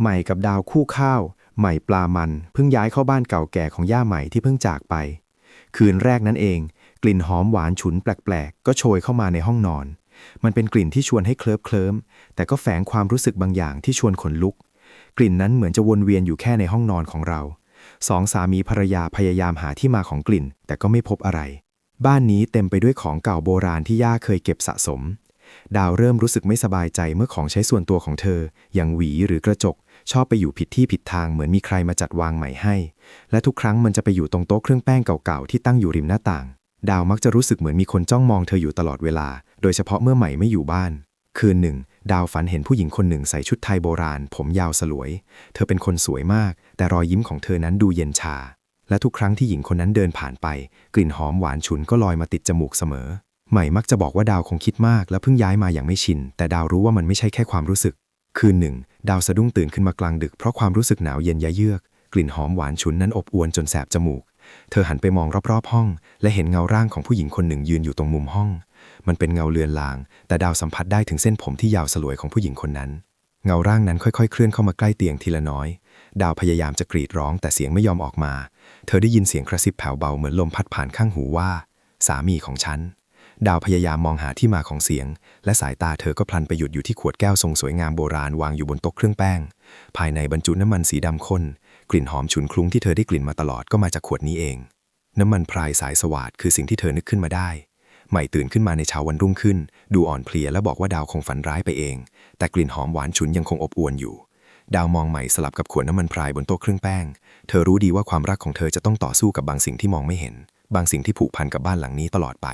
ใหม่กับดาวคู่ข้าว ใหม่ปลามันเพิ่งย้ายเข้าบ้านเก่าแก่ของย่าใหม่ที่เพิ่งจากไป คืนแรกนั้นเอง กลิ่นหอมหวานฉุนแปลกๆ ก็โชยเข้ามาในห้องนอน มันเป็นกลิ่นที่ชวนให้เคลิบเคลิ้มแต่ก็แฝงความรู้สึกบางอย่างที่ชวนขนลุก กลิ่นนั้นเหมือนจะวนเวียนอยู่แค่ในห้องนอนของเราสองสามีภรรยาพยายามหาที่มาของกลิ่น แต่ก็ไม่พบอะไร บ้านนี้เต็มไปด้วยของเก่าโบราณที่ย่าเคยเก็บสะสม ดาวเริ่มรู้สึกไม่สบายใจเมื่อของใช้ส่วนตัวของเธอ อย่างหวีหรือกระจก ชอบไปอยู่ผิดที่ผิดทางเหมือนมีใครมาจัดวางใหม่ให้ และทุกครั้งมันจะไปอยู่ตรงโต๊ะเครื่องแป้งเก่าๆที่ตั้งอยู่ริมหน้าต่าง ดาวมักจะรู้สึกเหมือนมีคนจ้องมองเธออยู่ตลอดเวลา โดยเฉพาะเมื่อใหม่ไม่อยู่บ้าน คืนหนึ่ง ดาวฝันเห็นผู้หญิงคนหนึ่งใส่ชุดไทยโบราณ ผมยาวสลวย เธอเป็นคนสวยมาก แต่รอยยิ้มของเธอนั้นดูเย็นชา และทุกครั้งที่หญิงคนนั้นเดินผ่านไป กลิ่นหอมหวานฉุนก็ลอยมาติดจมูกเสมอใหม่มักจะบอกว่าดาวคงคิดมากและเพิ่งย้ายมาอย่างไม่ชิน แต่ดาวรู้ว่ามันไม่ใช่แค่ความรู้สึก คืนหนึ่ง ดาวสะดุ้งตื่นขึ้นมากลางดึกเพราะความรู้สึกหนาวเย็นยะเยือก กลิ่นหอมหวานฉุนนั้นอบอวนจนแสบจมูก เธอหันไปมองรอบๆห้อง และเห็นเงาร่างของผู้หญิงคนหนึ่งยืนอยู่ตรงมุมห้อง มันเป็นเงาเลือนลาง แต่ดาวสัมผัสได้ถึงเส้นผมที่ยาวสลวยของผู้หญิงคนนั้น เงาร่างนั้นค่อยๆ เคลื่อนเข้ามาใกล้เตียงทีละน้อย ดาวพยายามจะกรีดร้องแต่เสียงไม่ยอมออกมา เธอได้ยินเสียงกระซิบแผ่วเบาเหมือนลมพัดผ่านข้างหูว่า สามีของฉัน ดาวพยายามมองหาที่มาของเสียง และสายตาเธอก็พลันไปหยุดอยู่ที่ขวดแก้วทรงสวยงามโบราณวางอยู่บนโต๊ะเครื่องแป้ง ภายในบรรจุน้ำมันสีดำข้น กลิ่นหอมฉุนคลุ้งที่เธอได้กลิ่นมาตลอดก็มาจากขวดนี้เอง น้ำมันพรายสายสวาดคือสิ่งที่เธอนึกขึ้นมาได้ ใหม่ตื่นขึ้นมาในเช้าวันรุ่งขึ้น ดูอ่อนเพลียและบอกว่าดาวคงฝันร้ายไปเอง แต่กลิ่นหอมหวานฉุนยังคงอบอวลอยู่ ดาวมองใหม่สลับกับขวดน้ำมันพรายบนโต๊ะเครื่องแป้ง เธอรู้ดีว่าความรักของเธอจะต้องต่อสู้กับบางสิ่งที่มองไม่เห็น บางสิ่งที่ผูกพันกับบ้านหลังนี้ตลอดไป